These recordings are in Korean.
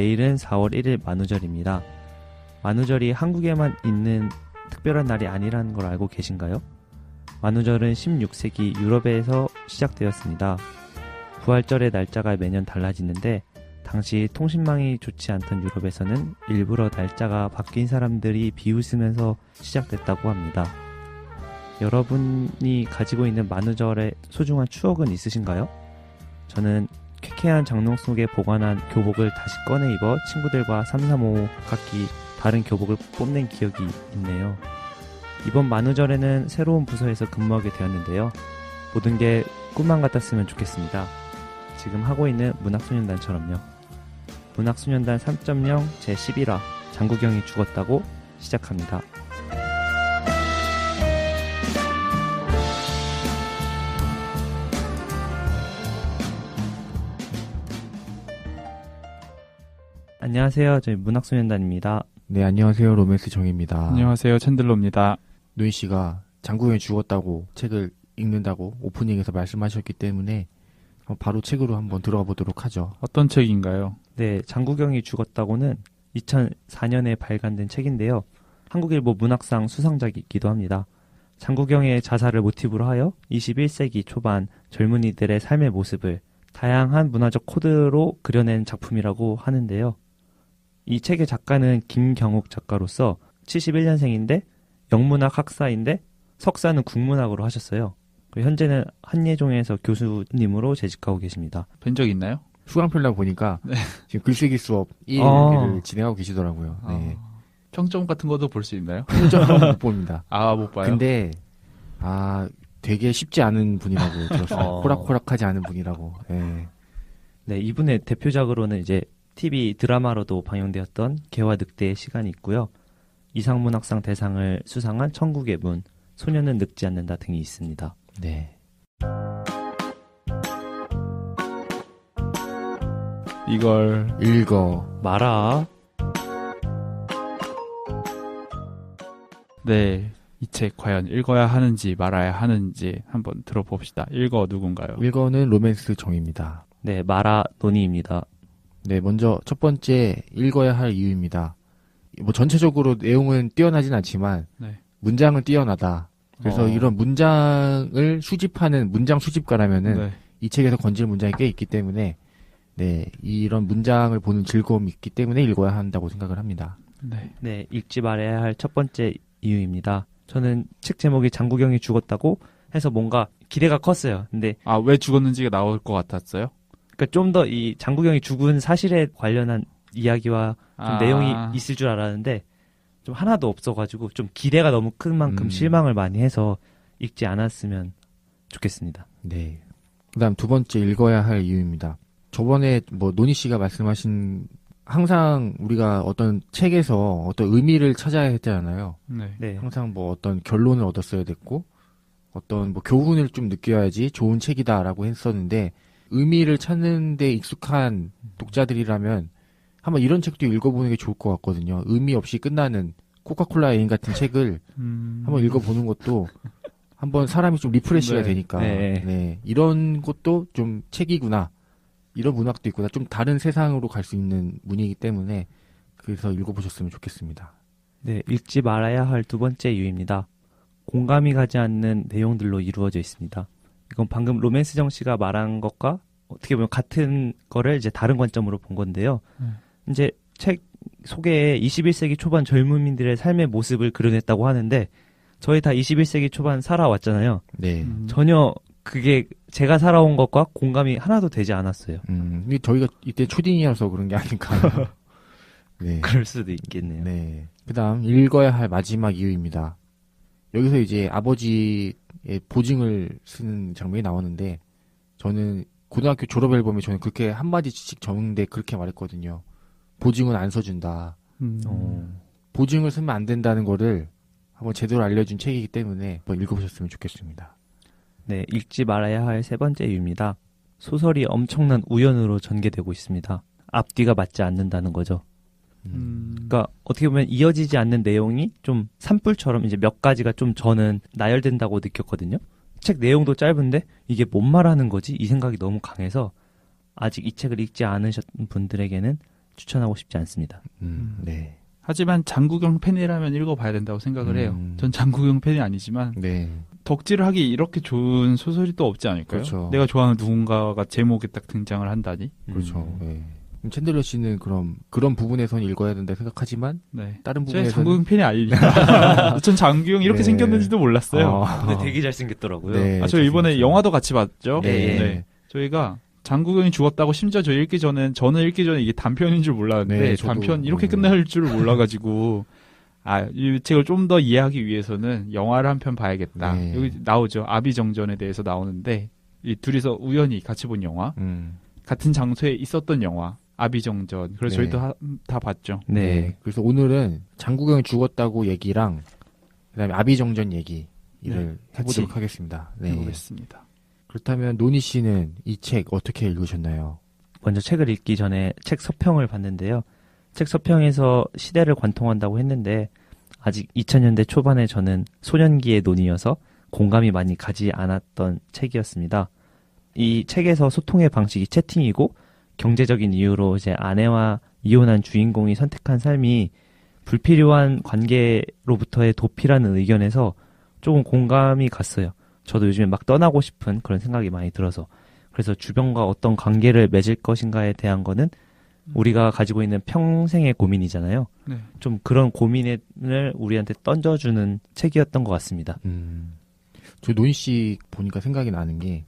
내일은 4월 1일 만우절입니다. 만우절이 한국에만 있는 특별한 날이 아니라는 걸 알고 계신가요? 만우절은 16세기 유럽에서 시작되었습니다. 부활절의 날짜가 매년 달라지는데 당시 통신망이 좋지 않던 유럽에서는 일부러 날짜가 바뀐 사람들이 비웃으면서 시작됐다고 합니다. 여러분이 가지고 있는 만우절의 소중한 추억은 있으신가요? 저는 쾌쾌한 장롱 속에 보관한 교복을 다시 꺼내 입어 친구들과 335 각기 다른 교복을 뽐낸 기억이 있네요. 이번 만우절에는 새로운 부서에서 근무하게 되었는데요. 모든 게 꿈만 같았으면 좋겠습니다. 지금 하고 있는 문학소년단처럼요. 문학소년단 3.0 제11화 장구경이 죽었다고 시작합니다. 안녕하세요. 저희 문학소년단입니다. 네, 안녕하세요. 로맨스 정입니다. 안녕하세요. 챈들러입니다. 노인 씨가 장구경이 죽었다고 책을 읽는다고 오프닝에서 말씀하셨기 때문에 바로 책으로 한번 들어가 보도록 하죠. 어떤 책인가요? 네, 장구경이 죽었다고는 2004년에 발간된 책인데요. 한국일보 문학상 수상작이기도 합니다. 장구경의 자살을 모티브로 하여 21세기 초반 젊은이들의 삶의 모습을 다양한 문화적 코드로 그려낸 작품이라고 하는데요. 이 책의 작가는 김경욱 작가로서 71년생인데 영문학 학사인데 석사는 국문학으로 하셨어요. 현재는 한예종에서 교수님으로 재직하고 계십니다. 본적 있나요? 수강필라 보니까 네. 지금 글쓰기 수업 1일을 어. 진행하고 계시더라고요. 네. 아, 평점 같은 것도 볼 수 있나요? 표정은 못 봅니다. 아, 못 봐요. 근데 아 되게 쉽지 않은 분이라고 들었어요. 어. 호락호락하지 않은 분이라고. 네. 네, 이분의 대표작으로는 이제 TV 드라마로도 방영되었던 개화 늑대의 시간이 있고요. 이상문학상 대상을 수상한 천국의 문, 소녀는 늙지 않는다 등이 있습니다. 네. 이걸 읽어. 마라. 네. 이 책 과연 읽어야 하는지 말아야 하는지 한번 들어봅시다. 읽어 누군가요? 읽어는 로맨스 정입니다. 네, 마라 논의입니다. 네, 먼저 첫 번째 읽어야 할 이유입니다. 뭐 전체적으로 내용은 뛰어나진 않지만 네. 문장은 뛰어나다. 그래서 어. 이런 문장을 수집하는 문장 수집가라면은 네. 이 책에서 건질 문장이 꽤 있기 때문에 네, 이런 문장을 보는 즐거움이 있기 때문에 읽어야 한다고 생각을 합니다. 네. 네, 읽지 말아야 할 첫 번째 이유입니다. 저는 책 제목이 장구경이 죽었다고 해서 뭔가 기대가 컸어요. 근데 아, 왜 죽었는지가 나올 것 같았어요? 그러니까 좀 더 이 장구경이 죽은 사실에 관련한 이야기와 좀 아, 내용이 있을 줄 알았는데 좀 하나도 없어가지고 좀 기대가 너무 큰 만큼 음. 실망을 많이 해서 읽지 않았으면 좋겠습니다. 네. 그다음 두 번째 읽어야 할 이유입니다. 저번에 뭐 노니 씨가 말씀하신 항상 우리가 어떤 책에서 어떤 의미를 찾아야 했잖아요. 네. 네, 항상 뭐 어떤 결론을 얻었어야 됐고 어떤 뭐 교훈을 좀 느껴야지 좋은 책이다라고 했었는데 의미를 찾는 데 익숙한 독자들이라면 한번 이런 책도 읽어보는 게 좋을 것 같거든요. 의미 없이 끝나는 코카콜라 애인 같은 책을 음... 한번 읽어보는 것도 한번 사람이 좀 리프레시가 네. 되니까 네. 네. 이런 것도 좀 책이구나 이런 문학도 있구나 좀 다른 세상으로 갈 수 있는 문이기 때문에 그래서 읽어보셨으면 좋겠습니다. 네, 읽지 말아야 할 두 번째 이유입니다. 공감이 가지 않는 내용들로 이루어져 있습니다. 이건 방금 로맨스정 씨가 말한 것과 어떻게 보면 같은 거를 이제 다른 관점으로 본 건데요. 음. 이제 책 소개에 21세기 초반 젊은이들의 삶의 모습을 그려냈다고 하는데 저희 다 21세기 초반 살아왔잖아요. 네. 음, 전혀 그게 제가 살아온 것과 공감이 하나도 되지 않았어요. 음, 근데 저희가 이때 초딩이어서 그런 게 아닐까. 네. 그럴 수도 있겠네요. 네. 그 다음, 읽어야 할 마지막 이유입니다. 여기서 이제 아버지의 보증을 쓰는 장면이 나오는데, 저는 고등학교 졸업 앨범에 저는 그렇게 한마디씩 적는데 그렇게 말했거든요. 보증은 안 써준다. 음, 어, 보증을 쓰면 안 된다는 거를 한번 제대로 알려준 책이기 때문에 한번 읽어보셨으면 좋겠습니다. 네, 읽지 말아야 할 세 번째 이유입니다. 소설이 엄청난 우연으로 전개되고 있습니다. 앞뒤가 맞지 않는다는 거죠. 음, 그러니까 어떻게 보면 이어지지 않는 내용이 좀 산불처럼 이제 몇 가지가 좀 저는 나열된다고 느꼈거든요. 책 내용도 짧은데 이게 뭔 말하는 거지? 이 생각이 너무 강해서 아직 이 책을 읽지 않으셨던 분들에게는 추천하고 싶지 않습니다. 음, 네. 하지만 장국영 팬이라면 읽어봐야 된다고 생각을 해요. 음. 전 장국영 팬이 아니지만 네. 덕질을 하기 이렇게 좋은 소설이 또 없지 않을까요? 그렇죠. 내가 좋아하는 누군가가 제목에 딱 등장을 한다니. 그렇죠. 음. 네. 챈들러 씨는 그럼 그런 부분에선 읽어야 된다 생각하지만 네. 다른 제가 부분에서는 장국영 팬이 아니니까. 전 장국영 이렇게 네. 생겼는지도 몰랐어요. 아, 근데 되게 잘생겼더라고요. 네, 아, 저 이번에. 영화도 같이 봤죠. 네. 저희가 장국영이 죽었다고 심지어 저 읽기 전엔 저는 읽기 전에 이게 단편인 줄 몰랐는데 네, 저도, 단편 이렇게 네. 끝날 줄을 몰라가지고 아 이 책을 좀 더 이해하기 위해서는 영화를 한 편 봐야겠다. 네. 여기 나오죠 아비정전에 대해서 나오는데 이 둘이서 우연히 같이 본 영화 음. 같은 장소에 있었던 영화 아비정전. 그래서 네. 저희도 하- 다 봤죠. 네. 그래서 오늘은 장국영이 죽었다고 얘기랑 그다음에 아비정전 얘기를 네, 해보도록 하겠습니다. 네. 해보겠습니다. 그렇다면 노니 씨는 이 책 어떻게 읽으셨나요? 먼저 책을 읽기 전에 책 서평을 봤는데요. 책 서평에서 시대를 관통한다고 했는데 아직 2000년대 초반에 저는 소년기의 논이어서 공감이 많이 가지 않았던 책이었습니다. 이 책에서 소통의 방식이 채팅이고 경제적인 이유로 이제 아내와 이혼한 주인공이 선택한 삶이 불필요한 관계로부터의 도피라는 의견에서 조금 공감이 갔어요. 저도 요즘에 막 떠나고 싶은 그런 생각이 많이 들어서 그래서 주변과 어떤 관계를 맺을 것인가에 대한 거는 우리가 가지고 있는 평생의 고민이잖아요. 네. 좀 그런 고민을 우리한테 던져주는 책이었던 것 같습니다. 음. 저 노니 씨 보니까 생각이 나는 게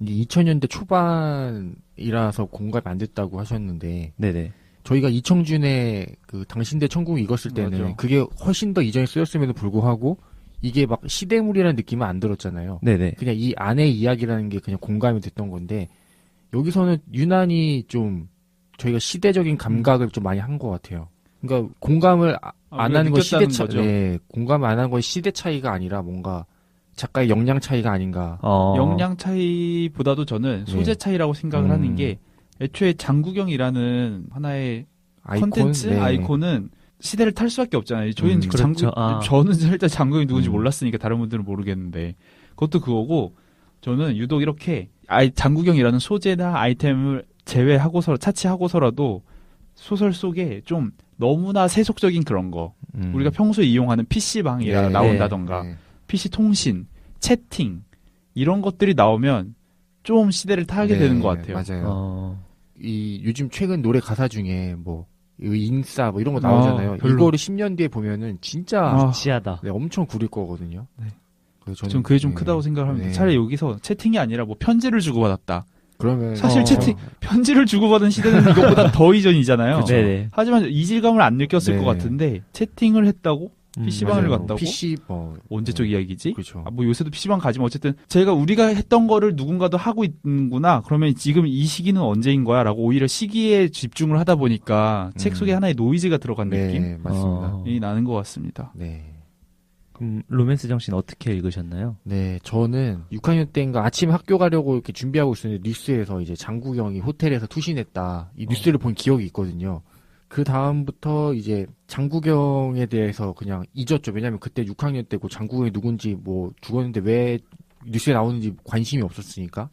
이제 2000년대 초반이라서 공감이 안 됐다고 하셨는데 네네. 저희가 이청준의 그 당신대 천국 읽었을 때는 맞아. 그게 훨씬 더 이전에 쓰였음에도 불구하고 이게 막 시대물이라는 느낌은 안 들었잖아요. 네네. 그냥 이 안의 이야기라는 게 그냥 공감이 됐던 건데 여기서는 유난히 좀 저희가 시대적인 감각을 좀 많이 한 것 같아요. 그러니까 공감을 아- 아, 안 우리가 하는 건 시대 차, 거죠. 네, 공감 안 하는 건 시대 차이가 아니라 뭔가 작가의 역량 차이가 아닌가. 어, 역량 차이보다도 저는 소재 네. 차이라고 생각을 음. 하는 게 애초에 장국영이라는 하나의 아이콘, 컨텐츠 네. 아이콘은 시대를 탈 수밖에 없잖아요. 저희는 음, 그렇죠. 아. 저는 일단 장국이 누군지 음. 몰랐으니까 다른 분들은 모르겠는데 그것도 그거고 저는 유독 이렇게 아이 장국영이라는 소재나 아이템을 제외하고서 차치하고서라도 소설 속에 좀 너무나 세속적인 그런 거 음. 우리가 평소에 이용하는 PC방이라 네. 나온다던가 네. PC 통신, 채팅 이런 것들이 나오면 좀 시대를 타게 네, 되는 것 같아요. 맞아요. 어, 이 요즘 최근 노래 가사 중에 뭐 인싸 뭐 이런 거 나오잖아요. 아. 이거를 10년 뒤에 보면은 진짜 아. 치하다. 네, 엄청 구릴 거거든요. 네. 그래서 저는 전 그게 좀 네. 크다고 생각을 합니다. 네. 차라리 여기서 채팅이 아니라 뭐 편지를 주고 받았다. 그러면 사실 어. 채팅 편지를 주고받은 시대는 이것보다 더 이전이잖아요. 하지만 이질감을 안 느꼈을 네. 것 같은데 채팅을 했다고 음, PC방을 맞아요. 갔다고? PC 뭐 언제적 네. 이야기지? 그렇죠. 아, 뭐 요새도 PC방 가지만 어쨌든 제가 우리가 했던 거를 누군가도 하고 있는구나. 그러면 지금 이 시기는 언제인 거야 라고 오히려 시기에 집중을 하다 보니까 책 속에 음. 하나의 노이즈가 들어간 느낌이 네, 맞습니다. 어, 나는 것 같습니다. 네. 그럼 로맨스 정신 어떻게 읽으셨나요? 네, 저는 6학년 때인가 아침 학교 가려고 이렇게 준비하고 있었는데 뉴스에서 이제 장국영이 호텔에서 투신했다. 이 뉴스를 본 기억이 있거든요. 그 다음부터 이제 장국영에 대해서 그냥 잊었죠. 왜냐면 그때 6학년 때고 장국영이 누군지 뭐 죽었는데 왜 뉴스에 나오는지 관심이 없었으니까.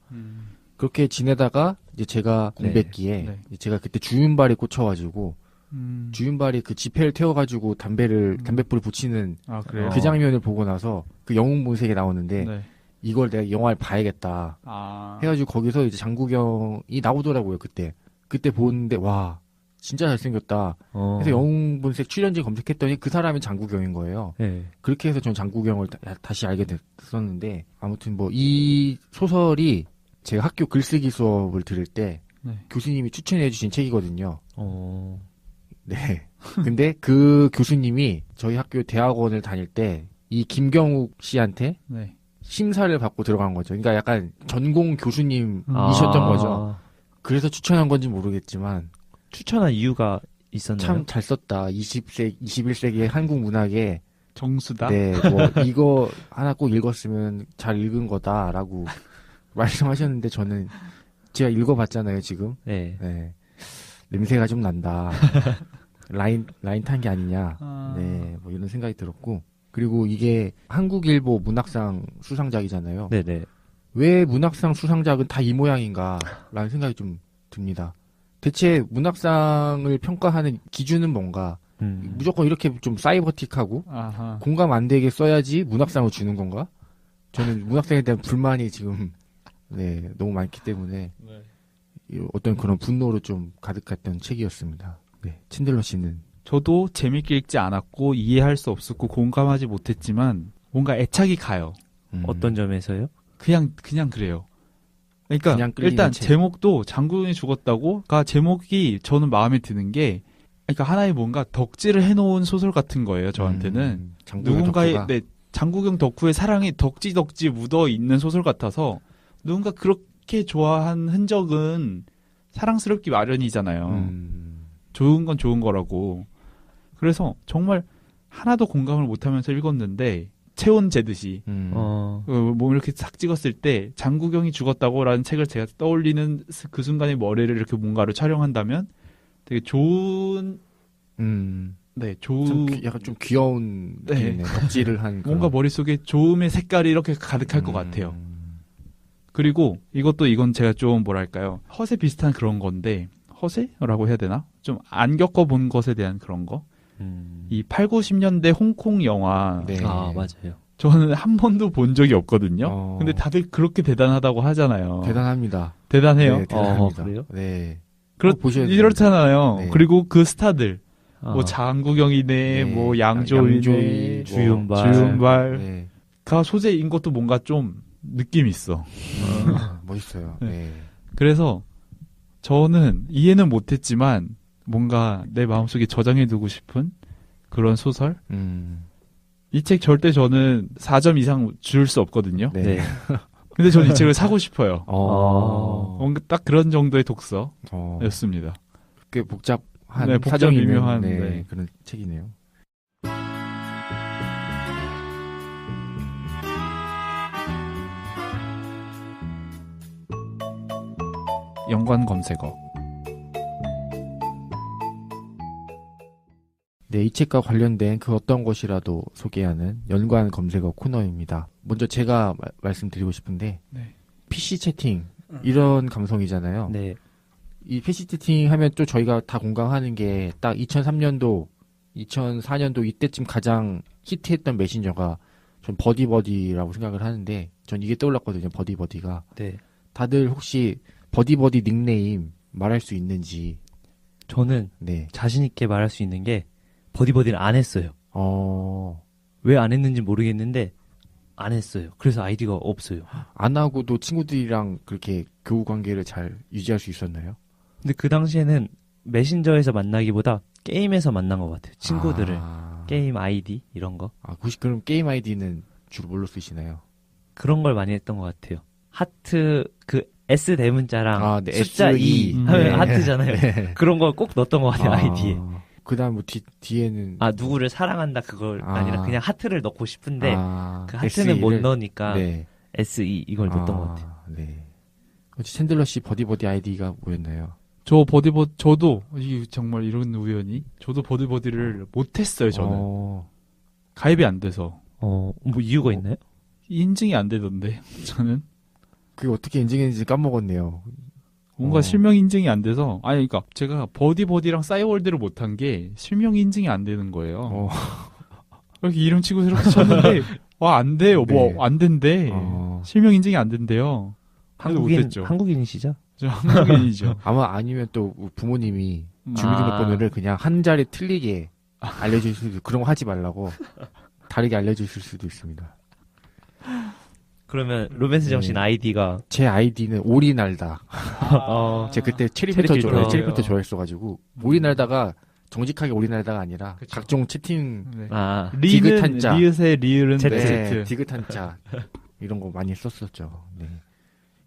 그렇게 지내다가 이제 제가 공백기에 네. 이제 제가 그때 주윤발에 꽂혀가지고 음. 주윤발이 그 지폐를 태워가지고 담배를 음. 담배불을 붙이는 아. 그 장면을 보고 나서 그 영웅 본색에 나오는데 네. 이걸 내가 영화를 봐야겠다 아. 해가지고 거기서 이제 장국영이 나오더라고요 그때 그때 보는데 와 진짜 잘생겼다 어, 그래서 영웅 본색 출연진 검색했더니 그 사람이 장국영인 거예요 네. 그렇게 해서 전 장국영을 다, 시 알게 됐었는데 아무튼 뭐 이 소설이 제가 학교 글쓰기 수업을 들을 때 네. 교수님이 추천해 주신 책이거든요 어, 네. 근데 그 교수님이 저희 학교 대학원을 다닐 때 이 김경욱 씨한테 네. 심사를 받고 들어간 거죠. 그러니까 약간 전공 교수님이셨던 아, 거죠. 그래서 추천한 건지 모르겠지만 추천한 이유가 있었나요? 참 잘 썼다. 20세, 21세기의 한국 문학에 정수다. 네, 뭐 이거 하나 꼭 읽었으면 잘 읽은 거다라고 말씀하셨는데 저는 제가 읽어봤잖아요 지금. 네. 네. 냄새가 좀 난다. 라인 라인 탄 게 아니냐. 아. 네, 뭐 이런 생각이 들었고 그리고 이게 한국일보 문학상 수상작이잖아요. 네네. 왜 문학상 수상작은 다 이 모양인가라는 생각이 좀 듭니다. 대체 문학상을 평가하는 기준은 뭔가? 음. 무조건 이렇게 좀 사이버틱하고 아하. 공감 안 되게 써야지 문학상을 주는 건가? 저는 문학상에 대한 불만이 지금 네 너무 많기 때문에 이 어떤 그런 분노로 좀 가득했던 책이었습니다. 네, 친들러 씨는 저도 재밌게 읽지 않았고 이해할 수 없었고 공감하지 못했지만 뭔가 애착이 가요. 음, 어떤 점에서요? 그냥 그냥 그래요. 그러니까 일단 책. 제목도 장국영이 죽었다고가 제목이 저는 마음에 드는 게 그러니까 하나의 뭔가 덕질을 해놓은 소설 같은 거예요. 저한테는 음, 장국영 누군가의 덕후가 네, 장국영 덕후의 사랑이 덕지덕지 묻어 있는 소설 같아서 누군가 그렇게 좋아한 흔적은 사랑스럽기 마련이잖아요. 음, 좋은 건 좋은 거라고. 그래서 정말 하나도 공감을 못하면서 읽었는데 체온 재듯이 음, 어, 어, 뭐 이렇게 싹 찍었을 때 장국영이 죽었다고라는 책을 제가 떠올리는 스- 그 순간에 머리를 이렇게 뭔가로 촬영한다면 되게 좋은 음, 네좀 좋은 귀- 약간 좀 귀여운 네. 덕질을 한 뭔가. 머릿속에 좋음의 색깔이 이렇게 가득할 것 음, 같아요. 그리고 이것도 이건 제가 좀 뭐랄까요 허세 비슷한 그런 건데 허세라고 해야 되나 좀 안 겪어 본 것에 대한 그런 거. 음. 이 8, 90년대 홍콩 영화 네. 아 맞아요. 저는 한 번도 본 적이 없거든요. 어, 근데 다들 그렇게 대단하다고 하잖아요. 대단합니다. 대단해요. 네, 대단합니다. 어, 그래요? 네. 그렇, 보셔야. 이렇잖아요. 네. 그리고 그 스타들, 어, 뭐 장국영이네, 네. 뭐 양조위네, 양조위, 뭐 주윤발. 주윤발. 네. 가 소재인 것도 뭔가 좀 느낌 있어. 아, 멋있어요. 네. 네. 그래서 저는 이해는 못했지만 뭔가 내 마음속에 저장해두고 싶은 그런 소설. 음. 이 책 절대 저는 4점 이상 줄 수 없거든요. 네. 네. 근데 저는 이 책을 사고 싶어요. 어. 뭔가 딱 그런 정도의 어. 독서였습니다. 꽤 복잡한 네, 복잡 사정이 미묘한, 네, 네. 그런 책이네요. 연관 검색어. 네, 이 책과 관련된 그 어떤 것이라도 소개하는 연관 검색어 코너입니다. 먼저 제가 마- 말씀드리고 싶은데 네. PC 채팅 이런 감성이잖아요. 네. 이 PC 채팅 하면 또 저희가 다 공감하는 게 딱 2003년도, 2004년도 이때쯤 가장 히트했던 메신저가 전 버디버디라고 생각을 하는데 전 이게 떠올랐거든요. 버디버디가. 네. 다들 혹시 버디버디 닉네임 말할 수 있는지. 저는 네. 자신 있게 말할 수 있는 게 버디버디를 안 했어요. 어, 왜 안 했는지 모르겠는데 안 했어요. 그래서 아이디가 없어요. 안 하고도 친구들이랑 그렇게 교우 관계를 잘 유지할 수 있었나요? 근데 그 당시에는 메신저에서 만나기보다 게임에서 만난 것 같아요. 친구들을 아, 게임 아이디 이런 거 아, 혹시 그럼 게임 아이디는 주로 뭘로 쓰시나요? 그런 걸 많이 했던 것 같아요. 하트 그 S 대문자랑 아, 네, 숫자 SE. 2 음. 하면 네. 하트잖아요. 네. 그런 걸 꼭 넣었던 것 같아요 아이디에. 그 다음 뭐 뒤, 뒤에는. 아 누구를 사랑한다 그걸 아. 아. 니라 그냥 하트를 넣고 싶은데 아, 그 하트는 못 SE 를? 넣으니까 네. SE 이걸 넣었던 아, 것 같아요. 네. 혹시 챈들러 씨 버디버디 아이디가 뭐였나요? 저 버디버 저도 이 정말 이런 우연히 저도 버디버디를 못했어요. 저는 어, 가입이 안 돼서 어, 뭐 이유가 어? 있나요? 인증이 안 되던데 저는 그게 어떻게 인증했는지 까먹었네요. 뭔가 어. 실명 인증이 안 돼서 아니 그러니까 제가 버디 버디랑 싸이월드를 못한 게 실명 인증이 안 되는 거예요. 어, 이렇게 이름 치고 이렇게 쳤는데 와 안 돼요. 네. 뭐안 된대. 어. 실명 인증이 안 된대요. 한국인 못했죠. 한국인이시죠? 저 한국인이죠. 아마 아니면 또 부모님이 음. 주민등록번호를 그냥 한 자리 틀리게 알려줄 수도 그런 거 하지 말라고 다르게 알려주실 수도 있습니다. 그러면 로맨스 정신 네. 아이디가 제 아이디는 오리 날다. 어, 제가 그때 체리필터. 좋아해, 체리필터 좋아했어가지고 오리 날다가 정직하게 오리 날다가 아니라 그쵸. 각종 채팅 네. 아 리는 디귿한 자. 리읒의 리을은 제트. 네, 제트. 디귿한 자 이런 거 많이 썼었죠. 네.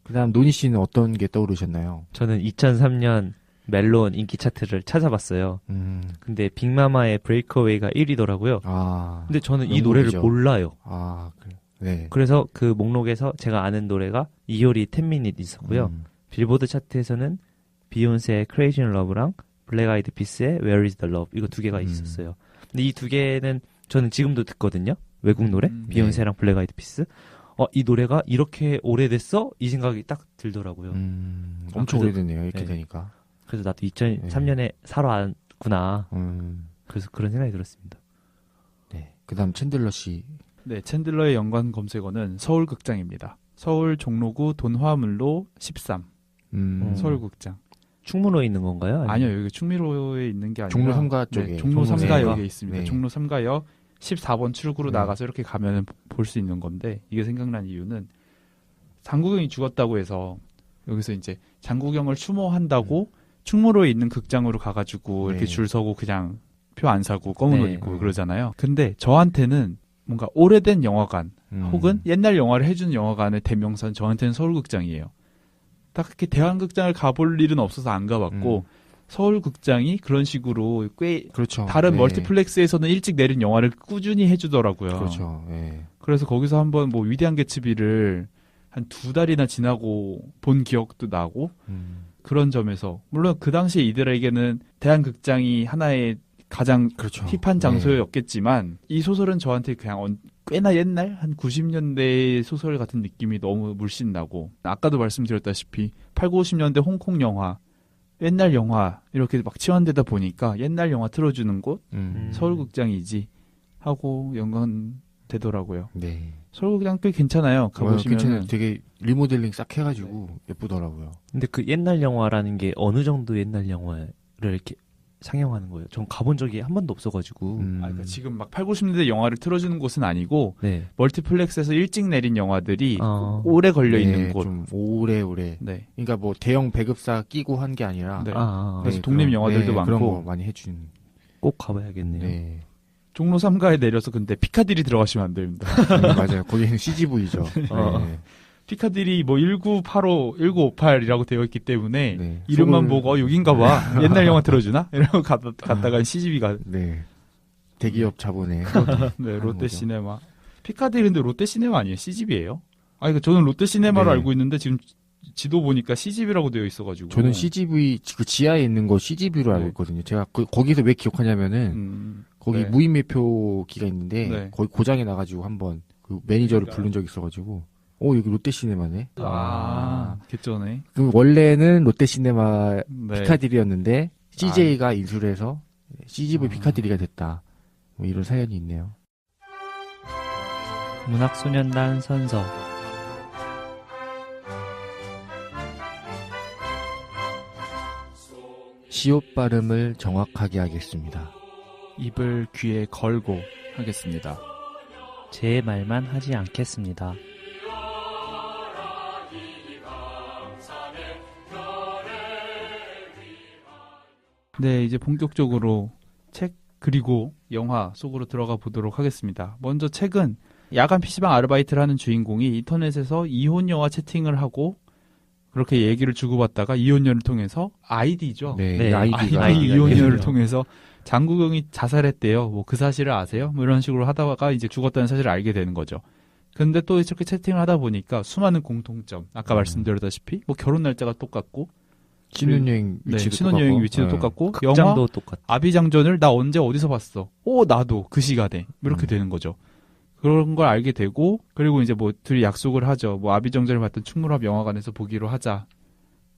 그다음 노니 씨는 어떤 게 떠오르셨나요? 저는 2003년 멜론 인기 차트를 찾아봤어요. 음, 근데 빅마마의 브레이크어웨이가 1위더라고요. 아, 근데 저는 이 명곡이죠. 노래를 몰라요. 아, 그, 네. 그래서 그 목록에서 제가 아는 노래가 이효리 10미닛 있었고요. 음, 빌보드 차트에서는 비욘세의 Crazy in Love랑 블랙 아이드 피스의 Where is the Love 이거 두 개가 음. 있었어요. 근데 이 두 개는 저는 지금도 듣거든요. 외국 노래 음, 비욘세랑 블랙 아이드 피스. 어, 이 노래가 이렇게 오래됐어? 이 생각이 딱 들더라고요. 음, 아, 엄청 그래도- 오래됐네요. 이렇게 네. 되니까. 그래서 나도 2003년에 사러 왔구나. 음, 그래서 그런 생각이 들었습니다. 네. 그 다음 챈들러 씨. 네, 챈들러의 연관 검색어는 서울 극장입니다. 서울 종로구 돈화물로 13 음, 음. 서울 극장. 충무로에 있는 건가요? 아니면- 아니요, 여기 충미로에 있는 게 아니라 종로 삼가 쪽에. 네, 종로 종로 3가역에 삼가. 있습니다. 네. 종로 3가역 14번 출구로 네. 나가서 이렇게 가면 볼 수 있는 건데 이게 생각난 이유는 장국영이 죽었다고 해서 여기서 이제 장국영을 추모한다고 충무로에 있는 극장으로 가가지고 이렇게 네. 줄 서고 그냥 표 안 사고 검은 옷 네. 입고 음. 그러잖아요. 근데 저한테는 뭔가 오래된 영화관 음. 혹은 옛날 영화를 해준 영화관의 대명사는 저한테는 서울극장이에요. 딱히 대한극장을 가볼 일은 없어서 안 가봤고 음. 서울극장이 그런 식으로 꽤 그렇죠. 다른 네. 멀티플렉스에서는 일찍 내린 영화를 꾸준히 해주더라고요. 그렇죠. 예. 그래서 거기서 한번 뭐 위대한 개츠비를 한 두 달이나 지나고 본 기억도 나고 음, 그런 점에서 물론 그 당시에 이들에게는 대한극장이 하나의 가장 그렇죠. 힙한 장소였겠지만 이 소설은 저한테 그냥 언- 꽤나 옛날 한 90년대 소설 같은 느낌이 너무 물씬 나고 아까도 말씀드렸다시피 8, 90년대 홍콩 영화 옛날 영화 이렇게 막 치환되다 보니까 옛날 영화 틀어주는 곳 네. 음. 서울극장이지 하고 연관되더라고요. 네. 서울극장 꽤 괜찮아요. 어, 가보시면 괜찮아요. 되게 리모델링 싹 해가지고 예쁘더라고요. 근데 그 옛날 영화라는 게 어느 정도 옛날 영화를 이렇게 상영하는 거예요? 전 가본 적이 한 번도 없어가지고. 음. 아, 그러니까 지금 막 8, 90년대 영화를 틀어주는 곳은 아니고 네. 멀티플렉스에서 일찍 내린 영화들이 어. 오래 걸려 네, 있는 곳. 좀 오래 오래. 네. 그러니까 뭐 대형 배급사 끼고 한 게 아니라 네. 아, 아, 아. 그래서 네, 독립 영화들도 네, 많고. 그런 거 많이 해준. 꼭 가봐야겠네요. 네. 종로 3가에 내려서 근데 피카디리 들어가시면 안 됩니다. 네, 맞아요. 거기는 CGV죠. 어. 네. 피카디리 뭐 1985, 1958이라고 되어 있기 때문에 네. 이름만 속을- 보고 어, 여긴가 봐. 옛날 영화 들어주나? 이러고 갔다, 갔다가 CGV가 네. 대기업 자본에. 네, 하는 롯데. 시네마. 피카디리 근데 롯데 시네마 아니에요? CGV예요? 아, 이거 저는 롯데 시네마로 네. 알고 있는데 지금 지도 보니까 CGV라고 되어 있어가지고. 저는 CGV 그 지하에 있는 거 CGV로 알고 네. 있거든요. 제가 그, 거기서 왜 기억하냐면은 음, 거기 네. 무인 매표기가 있는데 네. 거기 고장이 나가지고 한번 그 매니저를 부른 적이 있어가지고 어 여기 롯데시네마네. 아, 개쩌네. 그 원래는 롯데시네마 네. 피카디리였는데 CJ가 인수를 해서 CGV 아. 피카디리가 됐다. 뭐 이런 사연이 있네요. 문학소년단 선서 시옷 발음을 정확하게 하겠습니다. 입을 귀에 걸고 하겠습니다. 제 말만 하지 않겠습니다. 네, 이제 본격적으로 책 그리고 영화 속으로 들어가 보도록 하겠습니다. 먼저 책은 야간 PC방 아르바이트를 하는 주인공이 인터넷에서 이혼 영화 채팅을 하고 그렇게 얘기를 주고받다가 이혼녀를 통해서 아이디죠. 네, 네, 이 아이디 아이디가 이혼녀를 있네요. 통해서 장국영이 자살했대요. 뭐 그 사실을 아세요? 뭐 이런 식으로 하다가 이제 죽었다는 사실을 알게 되는 거죠. 근데 또 이렇게 채팅을 하다 보니까 수많은 공통점. 아까 음. 말씀드렸다시피 뭐 결혼 날짜가 똑같고 신혼여행 네, 위치도 신혼여행 똑같고. 위치도 네. 똑같고 영화 극장도 똑같. 아비장전을 나 언제 어디서 봤어? 오 나도 그 시간에 이렇게 음. 되는 거죠. 그런 걸 알게 되고 그리고 이제 뭐 둘이 약속을 하죠. 뭐 아비정전을 봤던 충무합 영화관에서 보기로 하자.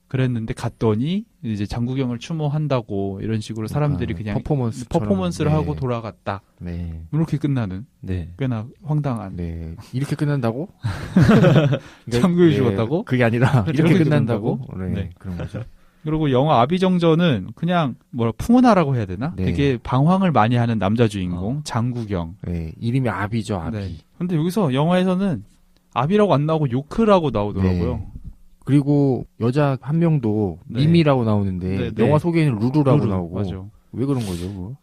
그랬는데 갔더니 이제 장국영을 추모한다고 이런 식으로 사람들이 아, 그냥 퍼포먼스 퍼포먼스를 하고 돌아갔다. 네. 이렇게 끝나는 네. 꽤나 황당한. 네. 이렇게 끝난다고? 장국영이 죽었다고? 그게 아니라 이렇게 이렇게 끝난다고? 끝난다고? 네, 네. 그런 거죠. 그리고 영화 아비정전은 그냥 뭐라 풍운하라고 해야 되나? 네. 되게 방황을 많이 하는 남자 주인공 어. 장국영. 네, 이름이 아비죠, 아비. 네. 근데 여기서 영화에서는 아비라고 안 나오고 요크라고 나오더라고요. 네. 그리고 여자 한 명도 네. 미미라고 나오는데 네, 네. 영화 소개에는 루루라고 루루, 나오고 맞아. 왜 그런 거죠? 그거?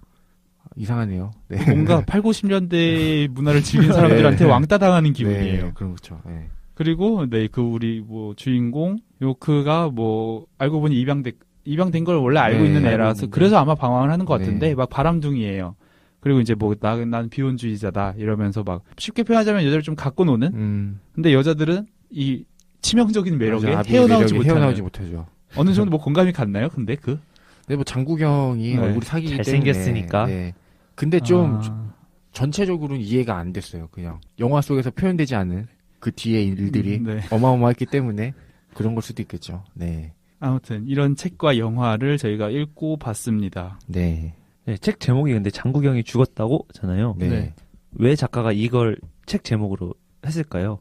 이상하네요. 네. 뭔가 8, 90년대 문화를 즐긴 사람들한테 네. 왕따 당하는 기분이에요. 네, 그런 거죠. 네. 그리고 네, 그 우리 뭐 주인공 요크가 뭐 알고 보니 입양된 입양된 걸 원래 알고 네, 있는 알고 애라서 있는데. 그래서 아마 방황을 하는 것 같은데 네. 막 바람둥이에요. 그리고 이제 뭐나난 비혼주의자다 이러면서 막 쉽게 표현하자면 여자를 좀 갖고 노는. 음, 근데 여자들은 이 치명적인 매력에 맞아, 헤어나오지. 헤어나오지 못하죠. 어느 정도 뭐 공감이 갔나요? 근데 그 근데 뭐 장국영이 네. 얼굴이 사기기 잘생겼으니까. 네. 근데 좀 아, 전체적으로는 이해가 안 됐어요. 그냥 영화 속에서 표현되지 않은 그 뒤에 일들이 음, 네. 어마어마했기 때문에 그런 걸 수도 있겠죠. 네. 아무튼 이런 책과 영화를 저희가 읽고 봤습니다. 네. 네, 책 제목이 근데 장국영이 죽었다고 잖아요. 네. 네. 왜 작가가 이걸 책 제목으로 했을까요?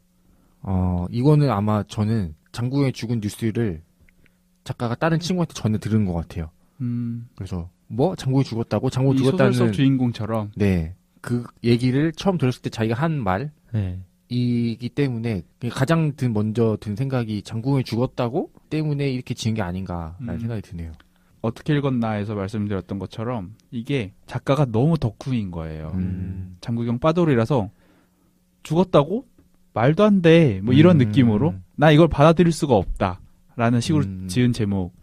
어, 이거는 아마 저는 장국영이 죽은 뉴스를 작가가 다른 친구한테 전해 들은 것 같아요. 음, 그래서 뭐 장국이 죽었다고 장국이 이 소설 속 죽었다는 주인공처럼 네. 그 얘기를 처음 들었을 때 자기가 한 말 이기 네. 때문에 가장 든 먼저 든 생각이 장국영이 죽었다고 때문에 이렇게 지은 게 아닌가라는 음. 생각이 드네요. 어떻게 읽었나에서 말씀드렸던 것처럼 이게 작가가 너무 덕후인 거예요. 음. 장국영 빠돌이라서 죽었다고 말도 안 돼. 뭐 이런 음. 느낌으로 나 이걸 받아들일 수가 없다라는 식으로 음. 지은 제목.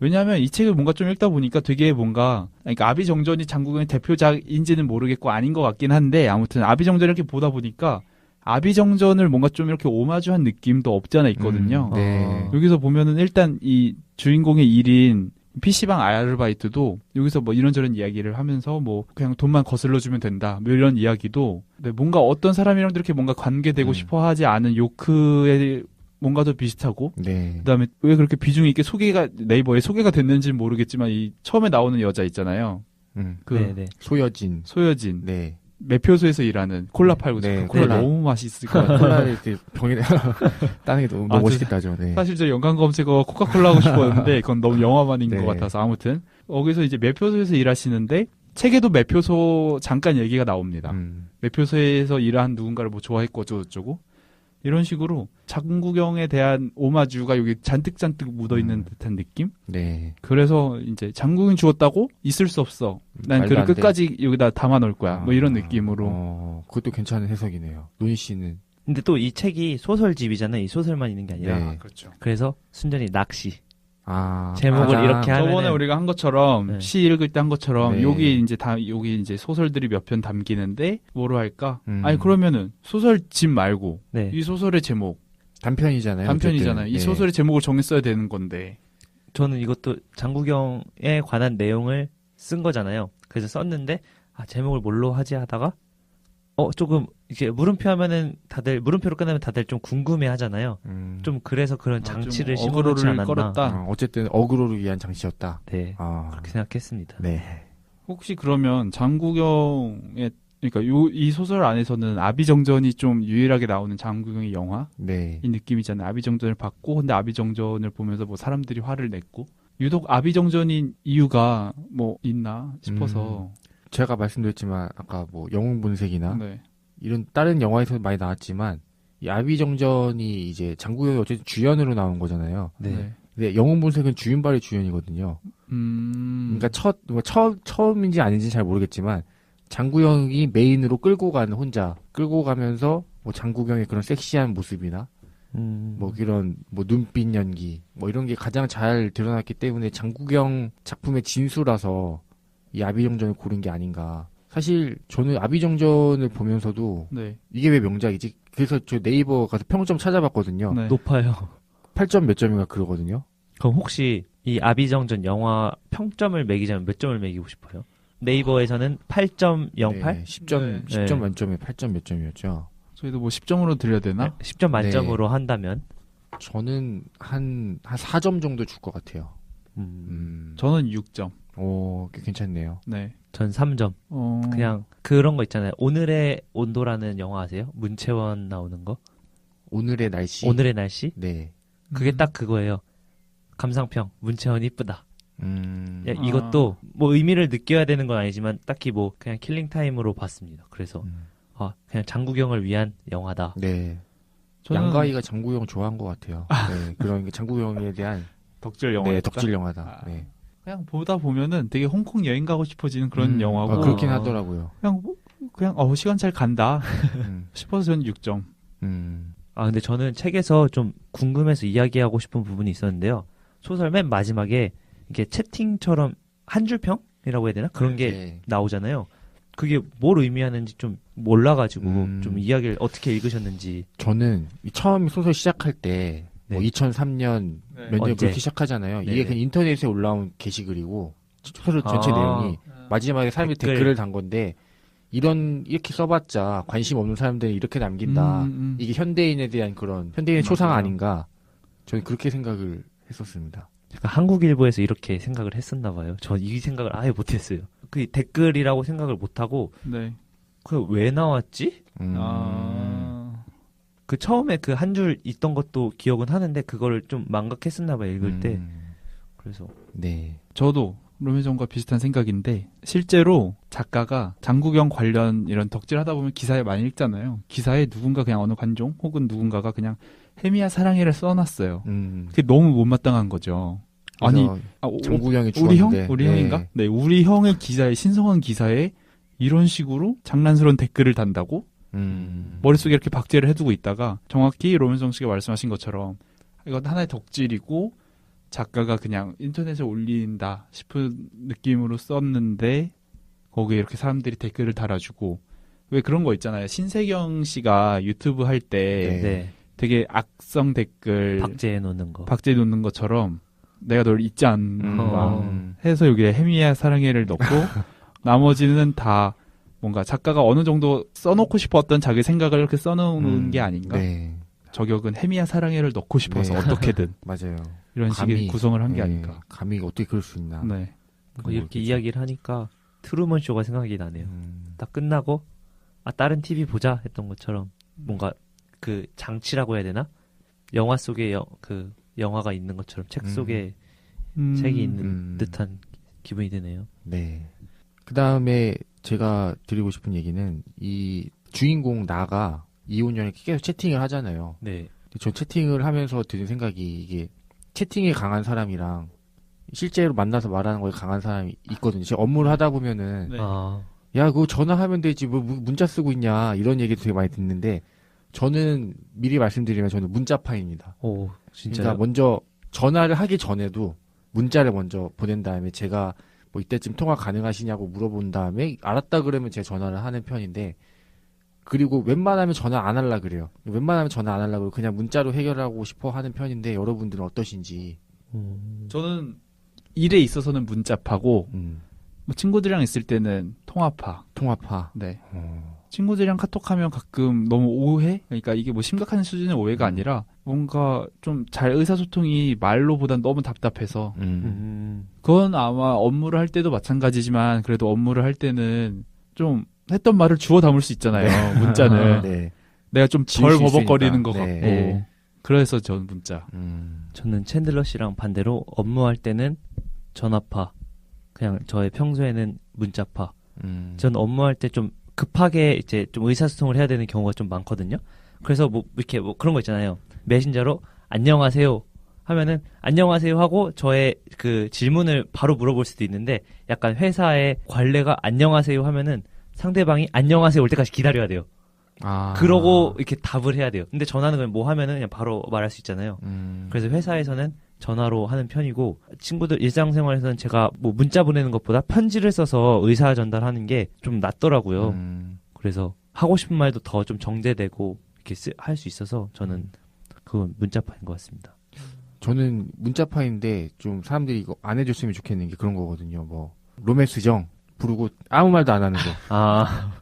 왜냐하면 이 책을 뭔가 좀 읽다 보니까 되게 뭔가 그러니까 아비정전이 장국영의 대표작인지는 모르겠고 아닌 것 같긴 한데 아무튼 아비정전 이렇게 보다 보니까 아비정전을 뭔가 좀 이렇게 오마주한 느낌도 없지 않아 있거든요. 음, 네. 어. 여기서 보면은 일단 이 주인공의 일인 PC방 아르바이트도 여기서 뭐 이런저런 이야기를 하면서 뭐 그냥 돈만 거슬러 주면 된다. 뭐 이런 이야기도 네, 뭔가 어떤 사람이랑 이렇게 뭔가 관계되고 음. 싶어 하지 않은 요크의 뭔가도 비슷하고 네. 그다음에 왜 그렇게 비중 있게 소개가 네이버에 소개가 됐는지는 모르겠지만 이 처음에 나오는 여자 있잖아요. 음. 그 네네. 소여진. 소여진 네. 매표소에서 일하는 콜라 팔고 네, 그 콜라 콜라. 너무 맛있을 것 같아요. 콜라를 이렇게 병에 따는 게 너무, 아, 너무 저- 멋있겠다죠. 네. 사실 저 연관 검색어 코카콜라 하고 싶었는데 그건 너무 영화만인 네. 것 같아서 아무튼 거기서 이제 매표소에서 일하시는데 책에도 매표소 잠깐 얘기가 나옵니다. 음. 매표소에서 일한 누군가를 뭐 좋아했고 어쩌고저쩌고 이런 식으로 장국영에 대한 오마주가 여기 잔뜩잔뜩 묻어 있는 음. 듯한 느낌? 네. 그래서 이제 장국영 죽었다고 있을 수 없어. 난 말도 그를. 끝까지 여기다 담아 놓을 거야. 뭐 이런 아, 느낌으로. 어, 그것도 괜찮은 해석이네요. 노인 씨는 근데 또 이 책이 소설집이잖아요. 이 소설만 있는 게 아니라. 네. 그렇죠. 그래서 순전히 낚시. 아 제목을 맞아. 이렇게 하면은- 저번에 우리가 한 것처럼 네. 시 읽을 때 한 것처럼 네. 여기 이제 다 여기 이제 소설들이 몇 편 담기는데 뭐로 할까? 음. 아니 그러면은 소설집 말고 네. 이 소설의 제목 단편이잖아요. 단편이잖아요. 어쨌든. 이 네. 소설의 제목을 정했어야 되는 건데 저는 이것도 장국영에 관한 내용을 쓴 거잖아요. 그래서 썼는데 아 제목을 뭘로 하지 하다가 어 조금 이제 물음표 하면은 다들 물음표로 끝나면 다들 좀 궁금해 하잖아요. 음. 좀 그래서 그런 아, 좀 장치를 심어놓지 어그로를 않았나. 끌었다. 어, 어쨌든 어그로를 위한 장치였다. 네. 아 그렇게 생각했습니다. 네. 혹시 그러면 장국영의 그러니까 요 이 소설 안에서는 아비정전이 좀 유일하게 나오는 장국영의 영화 네. 이 느낌이잖아요. 아비정전을 받고 근데 아비정전을 보면서 뭐 사람들이 화를 냈고 유독 아비정전인 이유가 뭐 있나 싶어서 제가 말씀드렸지만 아까 뭐 영웅 본색이나 네. 이런 다른 영화에서 많이 나왔지만 이 아비정전이 이제 장국영이 어쨌든 주연으로 나온 거잖아요. 네. 근데 영웅 본색은 주윤발이 주연이거든요. 음. 그러니까 첫 뭐, 처, 처음인지 아닌지 잘 모르겠지만 장국영이 메인으로 끌고 가는 혼자 끌고 가면서 뭐 장국영의 그런 섹시한 모습이나 음, 뭐 이런 뭐 눈빛 연기 뭐 이런 게 가장 잘 드러났기 때문에 장국영 작품의 진수라서 이 아비정전을 고른 게 아닌가. 사실 저는 아비정전을 보면서도 네. 이게 왜 명작이지? 그래서 저 네이버 가서 평점 찾아봤거든요. 네. 높아요. 8점 몇 점인가 그러거든요. 그럼 혹시 이 아비정전 영화 평점을 매기자면 몇 점을 매기고 싶어요? 네이버에서는 8.08? 네, 10점 네. 10점 네. 만점에 8점 몇 점이었죠. 저희도 뭐 10점으로 드려야 되나? 10점 만점으로 한다면 저는 한, 한 4점 정도 줄 것 같아요. 음, 음. 저는 6점. 오, 꽤 괜찮네요. 네. 전 3점. 어... 그냥 그런 거 있잖아요. 오늘의 온도라는 영화 아세요? 문채원 나오는 거. 오늘의 날씨. 오늘의 날씨. 네. 그게 음. 딱 그거예요. 감상평. 문채원 이쁘다. 음. 야, 아. 이것도 뭐 의미를 느껴야 되는 건 아니지만 딱히 뭐 그냥 킬링 타임으로 봤습니다. 그래서 음. 아 그냥 장국영을 위한 영화다. 네. 저는 양가희가 장구영 좋아한 것 같아요. 네. 그런 게 장구영에 대한 덕질 영화. 네, 덕질 영화다. 아. 네. 그냥 보다 보면은 되게 홍콩 여행 가고 싶어지는 그런 음, 영화고. 아, 그렇긴 어. 하더라고요. 그냥 뭐- 그냥 어 시간 잘 간다 음. 싶어서 저는 6점. 음. 아 근데 저는 책에서 좀 궁금해서 이야기하고 싶은 부분이 있었는데요. 소설 맨 마지막에 이게 채팅처럼 한 줄 평이라고 해야 되나 그런 게 네. 나오잖아요. 그게 뭘 의미하는지 좀 몰라가지고 음. 좀 이야기를 어떻게 읽으셨는지. 저는 이 처음 소설 시작할 때, 뭐 네. 2003년 네. 몇년 언제? 그렇게 시작하잖아요. 이게 네네. 그냥 인터넷에 올라온 게시글이고, 소설 전체 아. 내용이 마지막에 사람들이 댓글. 댓글. 을 단 건데, 이런, 이렇게 써봤자 관심 없는 사람들이 이렇게 남긴다. 음, 음. 이게 현대인에 대한 그런, 현대인의 맞아요. 초상 아닌가. 저는 그렇게 생각을 했었습니다. 약간 한국일보에서 이렇게 생각을 했었나 봐요. 전 이 생각을 아예 못했어요. 그 댓글이라고 생각을 못하고 네. 그왜 나왔지? 음. 아. 그 처음에 그 한 줄 있던 것도 기억은 하는데 그거를 좀 망각했었나 봐요 읽을 때. 음. 그래서 네. 저도 로미존과 비슷한 생각인데 실제로 작가가 장국영 관련 이런 덕질 하다 보면 기사에 많이 읽잖아요. 기사에 누군가 그냥 어느 관종 혹은 누군가가 그냥 해미야 사랑해를 써놨어요. 음. 그게 너무 못마땅한 거죠. 아니 아, 오- 장구경이 우리 형? 우리 네. 형인가? 네, 우리 형의 기사에 신성한 기사에 이런 식으로 장난스러운 댓글을 단다고 음. 머릿속에 이렇게 박제를 해두고 있다가 정확히 로맨성 씨가 말씀하신 것처럼 이건 하나의 덕질이고 작가가 그냥 인터넷에 올린다 싶은 느낌으로 썼는데 거기에 이렇게 사람들이 댓글을 달아주고 왜 그런 거 있잖아요. 신세경 씨가 유튜브 할때 네. 네, 되게 악성 댓글 박제해 놓는 거. 박제 놓는 것처럼 내가 널 잊지 않는다 음. 해서 여기에 해미야 사랑해를 넣고 나머지는 다 뭔가 작가가 어느 정도 써놓고 싶었던 자기 생각을 이렇게 써놓은 음. 게 아닌가 네. 저격은 해미야 사랑해를 넣고 싶어서 네. 어떻게든 맞아요. 이런 식의 감히, 구성을 한게 네. 아닌가 감히 어떻게 그럴 수 있나. 네. 뭐 이렇게 모르겠죠. 이야기를 하니까 트루먼 쇼가 생각이 나네요. 음. 딱 끝나고 아 다른 TV 보자 했던 것처럼 뭔가 그 장치라고 해야 되나? 영화 속에 여, 그 영화가 있는 것처럼 책 음. 속에 음, 책이 있는 음. 듯한 기분이 드네요. 네. 그 다음에 제가 드리고 싶은 얘기는 이 주인공 나가 이혼녀랑 계속 채팅을 하잖아요. 네. 저 채팅을 하면서 드는 생각이 이게 채팅에 강한 사람이랑 실제로 만나서 말하는 거에 강한 사람이 있거든요. 제가 업무를 하다 보면은 네. 아, 야 그거 전화하면 되지 뭐 문- 문자 쓰고 있냐 이런 얘기도 되게 많이 듣는데 저는 미리 말씀드리면 저는 문자파입니다. 오, 진짜요? 그러니까 먼저 전화를 하기 전에도 문자를 먼저 보낸 다음에 제가 뭐 이때쯤 통화 가능하시냐고 물어본 다음에 알았다 그러면 제가 전화를 하는 편인데 그리고 웬만하면 전화 안 할라 그래요. 웬만하면 전화 안 할라 그러고 그냥 문자로 해결하고 싶어 하는 편인데 여러분들은 어떠신지. 음, 저는 일에 있어서는 문자파고 음, 뭐 친구들이랑 있을 때는 통화파. 통화파. 네. 어, 친구들이랑 카톡하면 가끔 너무 오해? 그러니까 이게 뭐 심각한 수준의 오해가 음. 아니라 뭔가 좀 잘 의사소통이 말로보단 너무 답답해서 음, 음, 그건 아마 업무를 할 때도 마찬가지지만 그래도 업무를 할 때는 좀 했던 말을 주워 담을 수 있잖아요. 문자는 네. 내가 좀덜수 버벅거리는. 것 같고 네. 네. 그래서 전 문자. 음, 저는 챈들러 씨랑 반대로 업무할 때는 전화파. 그냥 저의 평소에는 문자파. 음, 전 업무할 때 좀 급하게 이제 좀 의사소통을 해야 되는 경우가 좀 많거든요. 그래서 뭐 이렇게 뭐 그런 거 있잖아요. 메신저로 안녕하세요 하면은 안녕하세요 하고 저의 그 질문을 바로 물어볼 수도 있는데 약간 회사의 관례가 안녕하세요 하면은 상대방이 안녕하세요 올 때까지 기다려야 돼요. 아, 그러고 이렇게 답을 해야 돼요. 근데 전화는 그냥 뭐 하면은 그냥 바로 말할 수 있잖아요. 음, 그래서 회사에서는 전화로 하는 편이고 친구들 일상생활에서는 제가 뭐 문자 보내는 것보다 편지를 써서 의사 전달하는 게 좀 낫더라고요. 음, 그래서 하고 싶은 말도 더 좀 정제되고 이렇게 할 수 있어서 저는 그건 문자파인 것 같습니다. 저는 문자파인데 좀 사람들이 이거 안 해줬으면 좋겠는 게 그런 거거든요. 뭐 로맨스정 부르고 아무 말도 안 하는 거. 아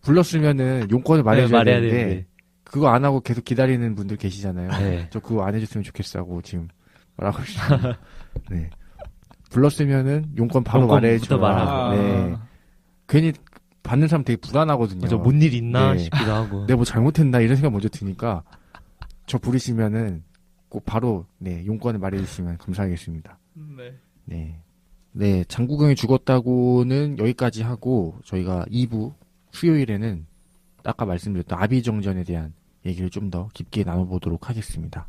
불렀으면은 용건을 말해줘야 네, 말해야 되는데. 그거 안 하고 계속 기다리는 분들 계시잖아요. 네. 저 그거 안 해줬으면 좋겠다고 지금 말하고 있습니다. 네. 불렀으면은 용건 바로 말해줘. 말하고. 네. 괜히 받는 사람 되게 불안하거든요. 저뭔일 있나 네. 싶기도 하고. 내가 뭐 잘못했나 이런 생각 먼저 드니까 저 부르시면은 꼭 바로 네 용건을 말해주시면 감사하겠습니다. 네. 네. 네, 장국영이 죽었다고는 여기까지 하고 저희가 2부 수요일에는 아까 말씀드렸던 아비정전에 대한 얘기를 좀 더 깊게 나눠보도록 하겠습니다.